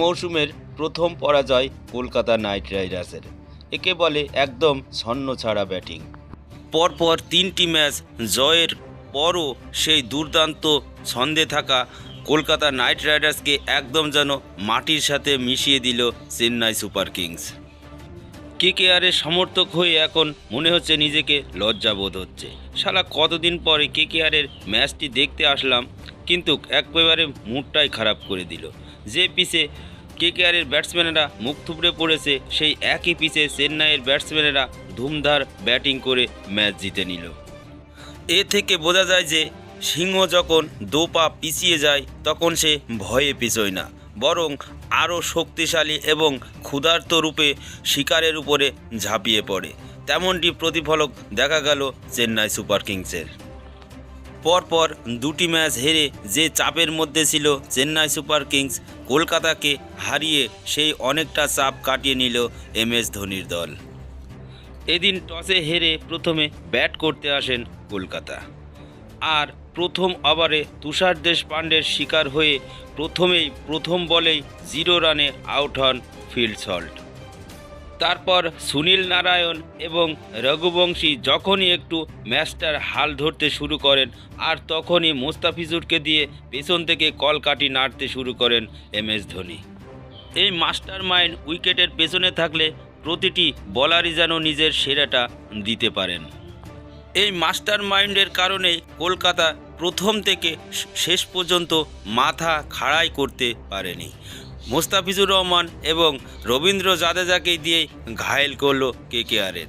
মৌসুমের প্রথম পরাজয় কলকাতা নাইট রাইডার্সের। একে বলে একদম ছন্ন ছাড়া ব্যাটিং। পরপর তিনটি ম্যাচ জয়ের পরও সেই দুর্দান্ত ছন্দে থাকা কলকাতা নাইট রাইডার্সকে একদম যেন মাটির সাথে মিশিয়ে দিল চেন্নাই সুপার কিংস। কেকেআরের সমর্থক হয়ে এখন মনে হচ্ছে নিজেকে লজ্জাবোধ হচ্ছে। শালা কতদিন পরে কেকেআরের ম্যাচটি দেখতে আসলাম, কিন্তু একেবারে মুডটাই খারাপ করে দিল। যে পিচে কেকেআরের ব্যাটসম্যানেরা মুখ থুবড়ে পড়েছে, সেই একই পিচে চেন্নাইয়ের ব্যাটসম্যানেরা ধুমধার ব্যাটিং করে ম্যাচ জিতে নিল। এ থেকে বোঝা যায় যে সিংহ যখন দো পা পিছিয়ে যায়, তখন সে ভয়ে পিছোয় না, বরং আরও শক্তিশালী এবং ক্ষুধার্ত রূপে শিকারের উপরে ঝাঁপিয়ে পড়ে। তেমনটি প্রতিফলক দেখা গেল চেন্নাই সুপার কিংসের। পরপর দুটি ম্যাচ হেরে যে চাপের মধ্যে ছিল চেন্নাই সুপার কিংস, কলকাতাকে হারিয়ে সেই অনেকটা চাপ কাটিয়ে নিল এম এস ধোনির দল। এদিন টসে হেরে প্রথমে ব্যাট করতে আসেন কলকাতা। আর প্রথম ওভারে তুষার দেশপাণ্ডের শিকার হয়ে প্রথমেই প্রথম বলেই জিরো রানে আউট হন ফিল্ড সল্ট। তারপর সুনীল নারায়ণ এবং রঘুবংশী যখনই একটু ম্যাচটার হাল ধরতে শুরু করেন, আর তখনই মোস্তাফিজুরকে দিয়ে পেছন থেকে কলকাটি নাড়তে শুরু করেন এম এস ধোনি। এই মাস্টার মাইন্ড উইকেটের পেছনে থাকলে প্রতিটি বলারই যেন নিজের সেরাটা দিতে পারেন। এই মাস্টার মাইন্ডের কারণে কলকাতা প্রথম থেকে শেষ পর্যন্ত মাথা খাড়াই করতে পারেনি। মোস্তাফিজুর রহমান এবং রবীন্দ্র জাদেজাকে দিয়ে ঘায়েল করল কেকেআরের।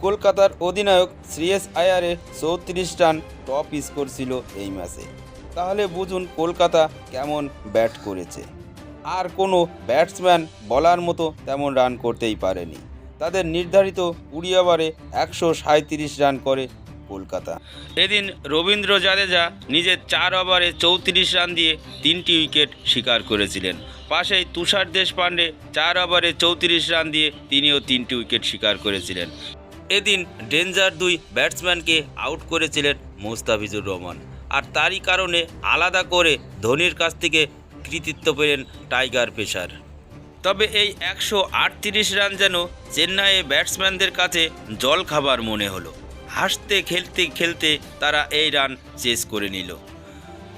কলকাতার অধিনায়ক শ্রেয়স আয়ারের চৌত্রিশ রান টপ স্কোর ছিল এই ম্যাচে। তাহলে বুঝুন কলকাতা কেমন ব্যাট করেছে। আর কোনো ব্যাটসম্যান বলার মতো তেমন রান করতেই পারেনি। তাদের নির্ধারিত কুড়ি ওভারে একশো রান করে কলকাতা। এদিন রবীন্দ্র জাদেজা নিজের চার ওভারে চৌত্রিশ রান দিয়ে তিনটি উইকেট শিকার করেছিলেন। পাশেই তুষার দেশপাণ্ডে চার ওভারে চৌত্রিশ রান দিয়ে তিনিও তিনটি উইকেট শিকার করেছিলেন। এদিন ডেঞ্জার দুই ব্যাটসম্যানকে আউট করেছিলেন মোস্তাফিজুর রহমান। আর তারই কারণে আলাদা করে ধোনির কাছ থেকে কৃতিত্ব পেলেন টাইগার পেসার। তবে এই একশো আটত্রিশ রান যেন চেন্নাইয়ে ব্যাটসম্যানদের কাছে জল খাবার মনে হলো। হাসতে, খেলতে খেলতে তারা এই রান চেস করে নিল।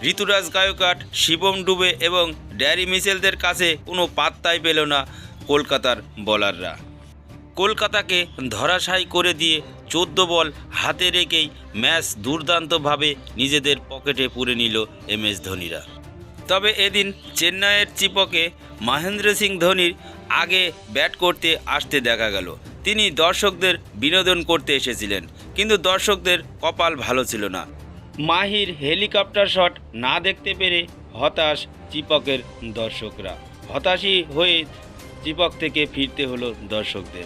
ঋতুরাজ গায়কাট, শিবম ডুবে এবং ড্যারি মিচেলদের কাছে কোনো পাত্তাই পেল না কলকাতার বলাররা। কলকাতাকে ধরাশায়ী করে দিয়ে চোদ্দ বল হাতে রেখেই ম্যাচ দুর্দান্তভাবে নিজেদের পকেটে পুরে নিল এম এস ধোনিরা। তবে এদিন চেন্নাইয়ের চিপকে মহেন্দ্র সিং ধোনির আগে ব্যাট করতে আসতে দেখা গেল। তিনি দর্শকদের বিনোদন করতে এসেছিলেন। কিন্তু দর্শকদের কপাল ভালো ছিল না। মাহির হেলিকপ্টার শট না দেখতে পেরে হতাশ চিপকের দর্শকরা। হতাশই হয়ে চিপক থেকে ফিরতে হলো দর্শকদের।